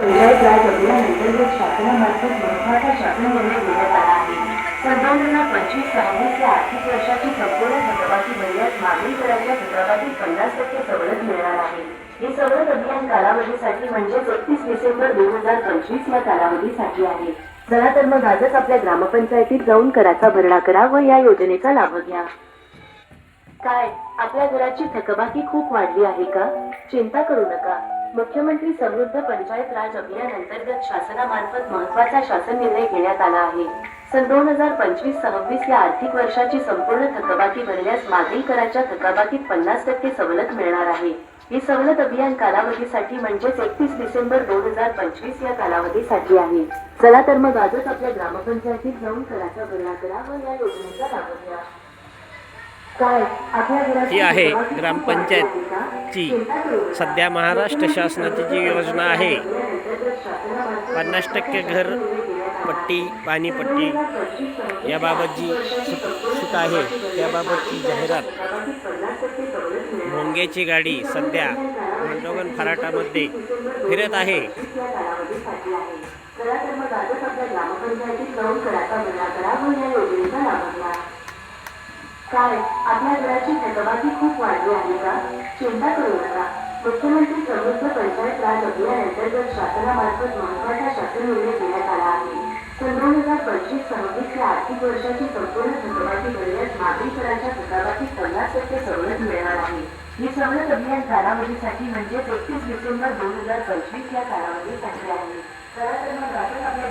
पंचायत राज अभियानांतर्गत शासनामार्फत महत्त्वाचा शासन निर्णय घेण्यात आला आहे सन पंचवीस सहावीस या आर्थिक वर्षाची संपूर्ण थकबाकी भरण्यास मागील कराच्या थकबाकीत पन्नास टक्के सवलत मिळणार आहे. हे सवलत अभियान कालावधीसाठी म्हणजेच एकतीस डिसेंबर दोन हजार पंचवीस या कालावधीसाठी आहे. चला तर मग आजच आपल्या ग्रामपंचायतीत जाऊन कराचा भरणा करा व या योजनेचा लाभ घ्या. काय? आपल्या घराची थकबाकी खूप वाढली आहे का? चिंता करू नका. मुख्यमंत्री समृद्ध पंचायत राज अभियान अंतर्गत शासनामार्फत महत्त्वाचा शासन निर्णय घेण्यात आला आहे. सन दोन हजार पंचवीस सव्वीस या आर्थिक वर्षाची संपूर्ण थकबाकी भरल्यास मागील कराच्या थकबाकीत पन्नास टक्के सवलत मिळणार आहे. ही सवलत अभियान कालावधीसाठी म्हणजेच एकतीस डिसेंबर दोन हजार पंचवीस या कालावधीसाठी आहे. चला तर मग आजच आपल्या ग्रामपंचायतीत जाऊन कराचा भरणा करा व या योजनेचा लाभ घ्या. ही आहे थकबाकी खूप ग्रामपंचायत वाढली आहे का? ची चिंता करू नका. सध्या महाराष्ट्र शासनाची जी योजना आहे पन्नास टक्के घर पट्टी पाणीपट्टी याबाबत जी सूट आहे त्याबाबतची जाहिरात भोंग्याची गाडी सध्या मंडोगन फराटामध्ये फिरत आहे काय आपल्या घराची थकबाकी खूप वाढली आहे का? चिंता करू नका. मुख्यमंत्री समृद्ध पंचायत राज अभियान अंतर्गत शासनामार्फत महत्त्वाचा शासन निर्णय घेण्यात आला आहे. सन दोन हजार पंचवीस सव्वीस या आर्थिक वर्षाची संपूर्ण थकबाकी भरण्यास मागील कराच्या थकबाकीत पन्नास टक्के सवलत मिळणार आहे. ही सवलत अभियान कालावधीसाठी म्हणजेच एकतीस डिसेंबर दोन हजार पंचवीस या कालावधीसाठी आहे. चला तर मग आपण आपल्या